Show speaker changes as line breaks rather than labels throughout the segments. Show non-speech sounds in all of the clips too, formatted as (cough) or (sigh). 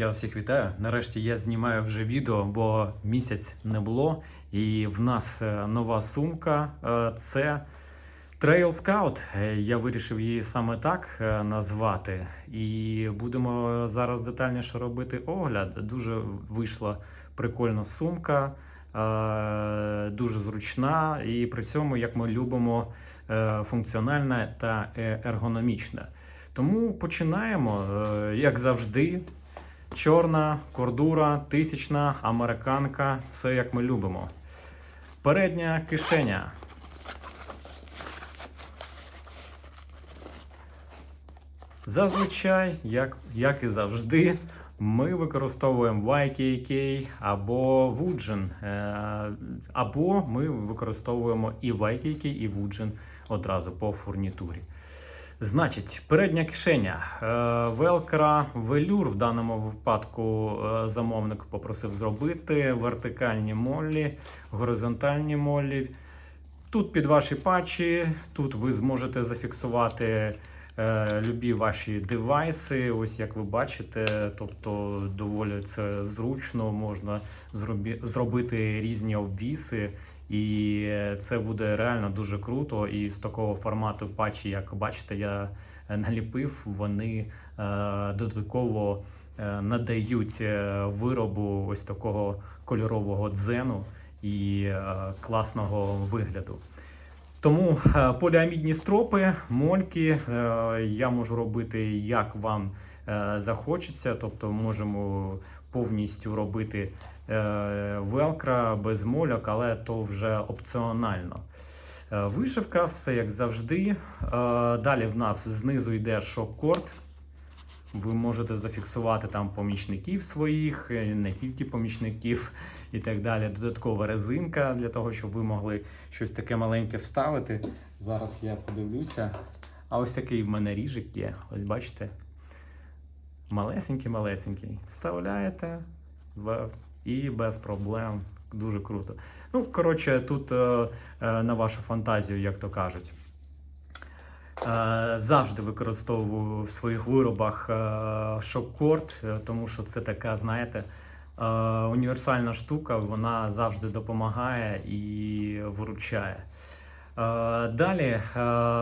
Я всіх вітаю. Нарешті я знімаю вже відео, бо місяць не було. І в нас е, нова сумка. Е, Це Trail Scout. Е, Я вирішив її саме так назвати. І будемо зараз детальніше робити огляд. Дуже вийшла прикольна сумка. Дуже зручна, і при цьому, як ми любимо, функціональна та ергономічна. Тому починаємо, як завжди, Чорна, кордура, тисячна, американка, все як ми любимо. Передня кишеня. Зазвичай, як, як і завжди, ми використовуємо YKK або Woojin, е, або ми використовуємо і YKK, і Woojin одразу по фурнітурі. Значить, передня кишеня. Велкра велюр в даному випадку е, замовник попросив зробити. Вертикальні молі, горизонтальні молі. Тут під ваші патчі, тут ви зможете зафіксувати е, любі ваші девайси. Ось як ви бачите, тобто доволі це зручно, можна зробі, зробити різні обвіси. І е, це буде реально дуже круто. І з такого формату патчі, як бачите, я е, наліпив, вони е, додатково е, надають е, виробу ось такого кольорового дзену і е, класного вигляду. Тому е, поліамідні стропи, мольки е, я можу робити як вам е, захочеться, тобто можемо повністю робити велкра без мольок, але то вже опціонально. Вишивка, все як завжди. Далі в нас знизу йде шок-корд. Ви можете зафіксувати там помічників своїх, е, не тільки помічників і так далі. Додаткова резинка для того, щоб ви могли щось таке маленьке вставити. Зараз я подивлюся. А ось такий в мене ріжик є. Ось бачите. Малесенький-малесенький. Вставляєте і без проблем. Дуже круто. Ну, коротше, тут е, е, на вашу фантазію, як то кажуть. Е, Завжди використовую в своїх виробах е, шок-корд, е, тому що це така, знаєте, е, універсальна штука, вона завжди допомагає і виручає. Е, Далі е,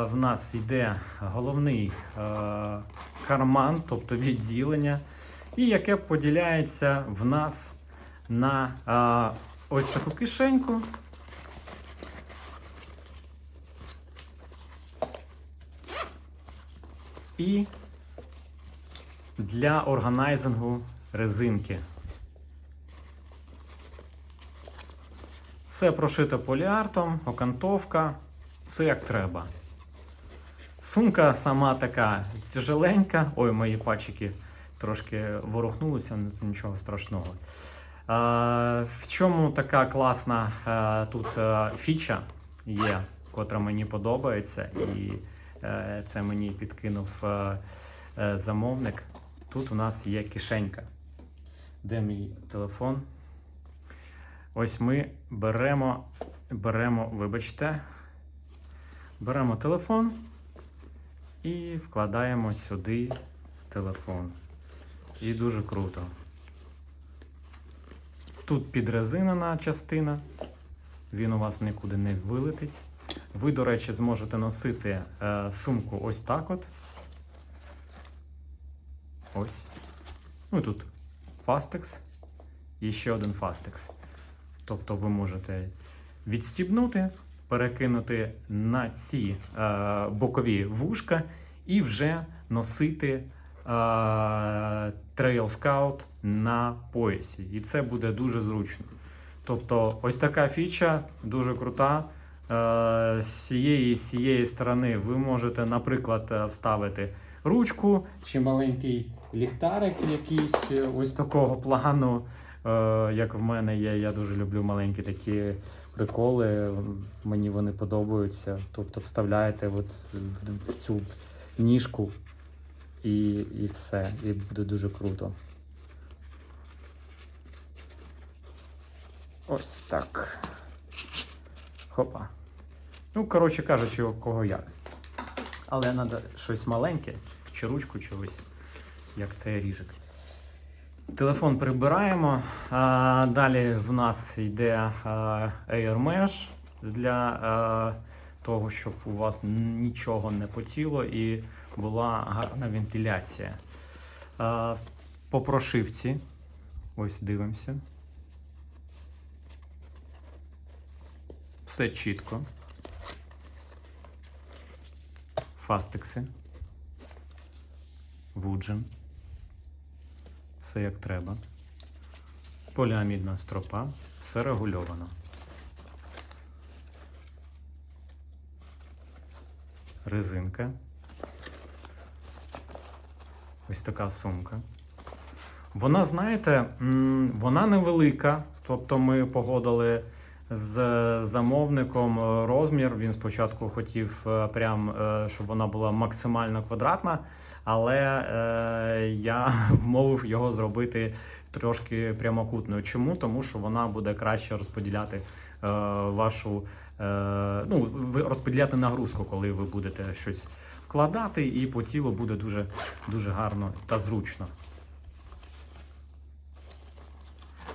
в нас йде головний е, карман, тобто відділення, і яке поділяється в нас на е, ось таку кишеньку. І для органайзингу резинки. Все прошито поліартом, окантовка, все як треба. Сумка сама така тяжеленька. Ой, мої пальчики трошки ворухнулися, ну, то нічого страшного. В чому така класна а, тут а, фіча є, котра мені подобається, і е, це мені підкинув е, е, замовник. Тут у нас є кишенька. Де мій телефон? Ось ми беремо, беремо, вибачте, беремо телефон і вкладаємо сюди телефон. І дуже круто. Тут підрезинена частина, він у вас нікуди не вилетить. Ви, до речі, зможете носити е, сумку ось так от. Ось. Ну тут Fastex і ще один Fastex. Тобто ви можете відстібнути, перекинути на ці е, бокові вушка і вже носити е, Trail Scout на поясі. І це буде дуже зручно. Тобто, ось така фіча дуже крута. Е, з цієї з цієї сторони ви можете, наприклад, е, вставити ручку чи маленький ліхтарик якийсь е, ось такого плану, як в мене є. Я дуже люблю маленькі такі приколи. Мені вони подобаються. Тобто вставляєте от в цю ніжку і, і все. І буде дуже круто. Ось так. Хопа. Ну, коротше кажучи, у кого як. Але треба щось маленьке, чи ручку, чи ось як цей ріжик. Телефон прибираємо. А, далі в нас йде Air Mesh для того, щоб у вас нічого не потіло і була гарна вентиляція. А, по прошивці. Ось дивимося. Все чітко. Фастекси. Вуджен. Все як треба. Поліамідна стропа. Все регульовано. Резинка. Ось така сумка. Вона, знаєте, вона невелика. Тобто ми погодили з замовником е, розмір. Він спочатку хотів е, прям, е, щоб вона була максимально квадратна, але я (laughs) вмовив його зробити трошки прямокутною. Чому? Тому що вона буде краще розподіляти вашу ну, розподіляти нагрузку, коли ви будете щось вкладати, і по тілу буде дуже, дуже гарно та зручно.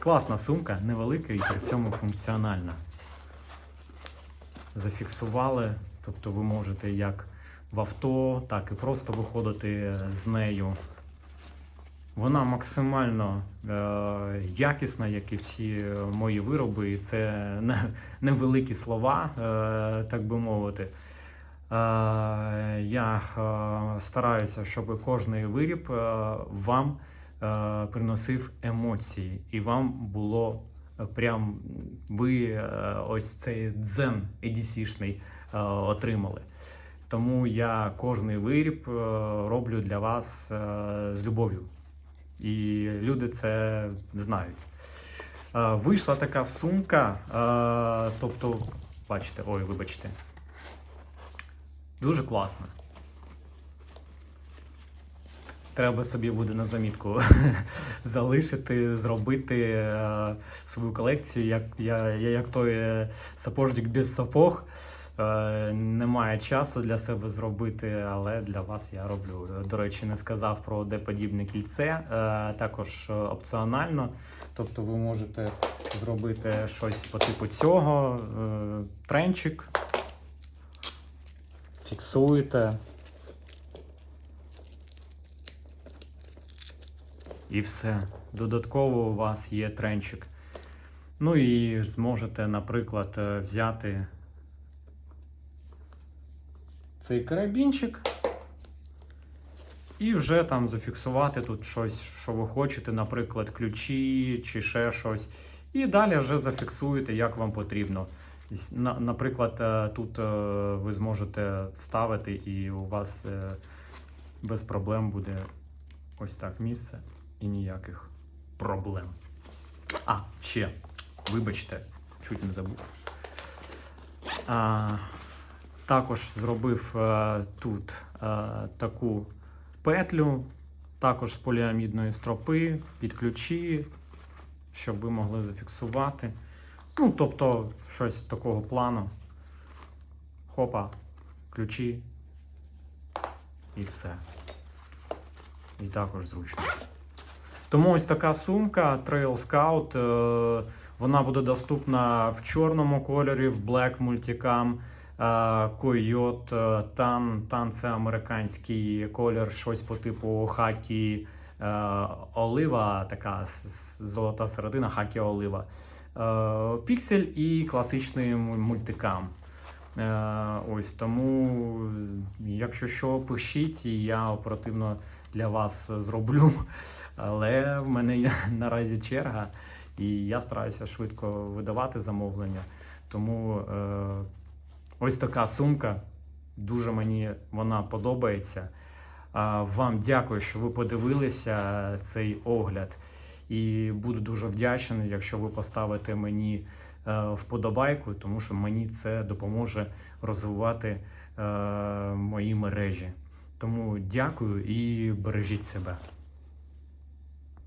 Класна сумка, невелика і при цьому функціональна. Зафіксували, тобто ви можете як в авто, так і просто виходити з нею. Вона максимально е, якісна, як і всі е, мої вироби, і це (laughs) не, невеликі слова, е, так би мовити. Е, я е, стараюся, щоб кожний виріб е, вам приносив емоції, і вам було е, прям ви е, ось цей дзен EDC-шний е, отримали. Тому я кожний виріб е, роблю для вас е, з любов'ю. І люди це знають. Е, Вийшла така сумка, е, тобто, бачите, ой, вибачте. Дуже класна. Треба собі буде на замітку (laughs) залишити, зробити е, свою колекцію. Як, я, я як той е, сапожник без сапог. Е, немає часу для себе зробити, але для вас я роблю. До речі, не сказав про D-подібне кільце, також опціонально. Тобто ви можете зробити щось по типу цього, тренчик, фіксуєте. І все. Додатково у вас є тренчик. Ну і зможете, наприклад, е, взяти цей карабінчик і вже там зафіксувати тут щось, що ви хочете, наприклад, ключі чи ще щось. І далі вже зафіксуєте, як вам потрібно. Наприклад, е, тут е, ви зможете вставити, і у вас без проблем буде ось так місце і ніяких проблем. А, ще, вибачте, чуть не забув. А, також зробив е, тут е, таку петлю, також з поліамідної стропи, під ключі, щоб ви могли зафіксувати. Ну, тобто, щось такого плану. Хопа, ключі і все. І також зручно. Тому ось така сумка Trail Scout. е, Вона буде доступна в чорному кольорі, в Black Multicam. е, Койот, е, Тан, Тан це американський колір, щось по типу хакі е, олива, така золота середина, хакі олива. Е, Піксель і класичний мультикам. Е, Ось тому, якщо що, пишіть, і я оперативно для вас зроблю. Але в мене є (laughs) наразі черга, і я стараюся швидко видавати замовлення. Тому е, ось така сумка. Дуже мені вона подобається. Вам дякую, що ви подивилися цей огляд. І буду дуже вдячний, якщо ви поставите мені е, вподобайку, тому що мені це допоможе розвивати е, мої мережі. Тому дякую і бережіть себе.